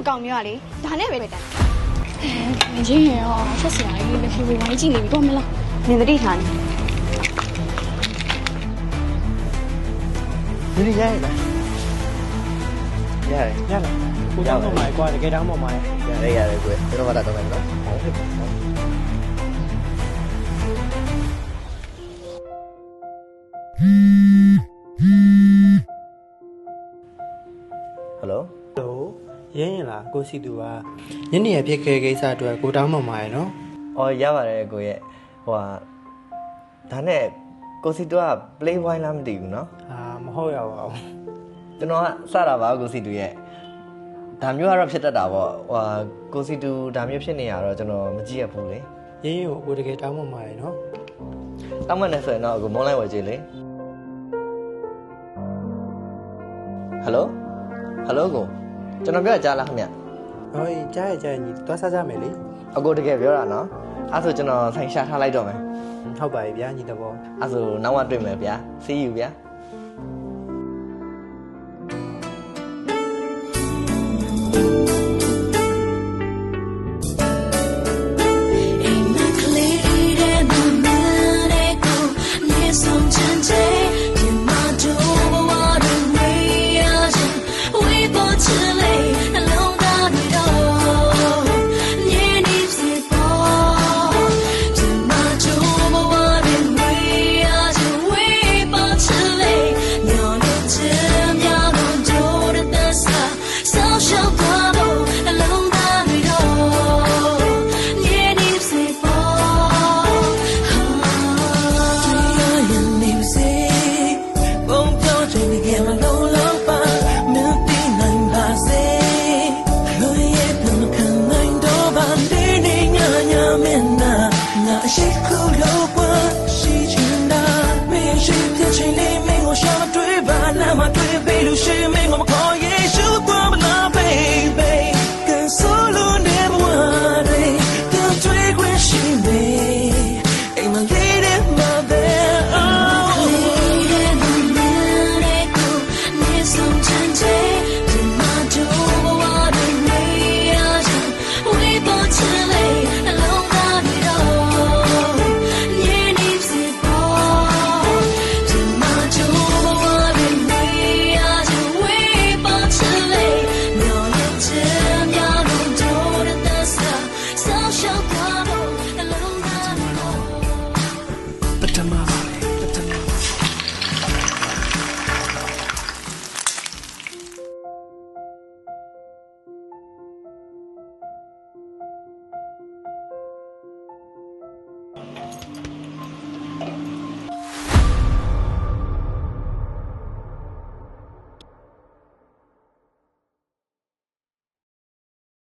အကောင်မျိုးကလေဒါနဲ့ပဲတန်းမင်းရရောဆက်စရာကြီးပဲဖေဖေဝါရီကြည့်နေပြီတော့မလားနင်သတိထားနေဒီနေ့ရရလားရတယ်ရလားကိုတောင်းပေါ်မှာကွာတကယ်တောင်းပေါ်မှာရတယ်ရတယ်ကိုကျွန်တော်မတာတော့မယ်နော်ဟုတ်ပြီ ကိုစီသူကညနေရဖြစ်ခဲ့ကိစ္စအတွက်ကိုတောင်းပေါ်မှာရနော် အော်ရပါတယ်ကိုရဲ့ဟိုဟာဒါနဲ့ကိုစီတူက play wine လားမသိဘူးเนาะ အာမဟုတ်ရပါဘူး ကျွန်တော်ကစတာပါကိုစီတူရဲ့ဒါမျိုးကတော့ဖြစ်တတ်တာပေါ့ဟိုဟာကိုစီတူဒါမျိုးဖြစ်နေရတော့ကျွန်တော်မကြည့်ရဘူးလေ ရင်းရင်ကိုကိုတကယ်တောင်းပေါ်မှာရနော် တောင်းမှနဲ့ဆိုရင်တော့အခုမုန်းလိုက်ဝယ်ကြည့်လေဟယ်လိုဟယ်လိုကိုကျွန်တော်ပြောရကြားလားခင်ဗျ ဟောကြားရကြားညီသွားစားကြမယ်လေအကိုတကယ်ပြောတာနော်အဲ့ဆိုကျွန်တော်ဆိုင်ရှာထားလိုက်တော့မယ်ဟုတ်ပါပြီဗျာညီတဘောအဲ့ဆိုနောက်မှတွေ့မယ်ဗျာ see you ဗျာ shake cool.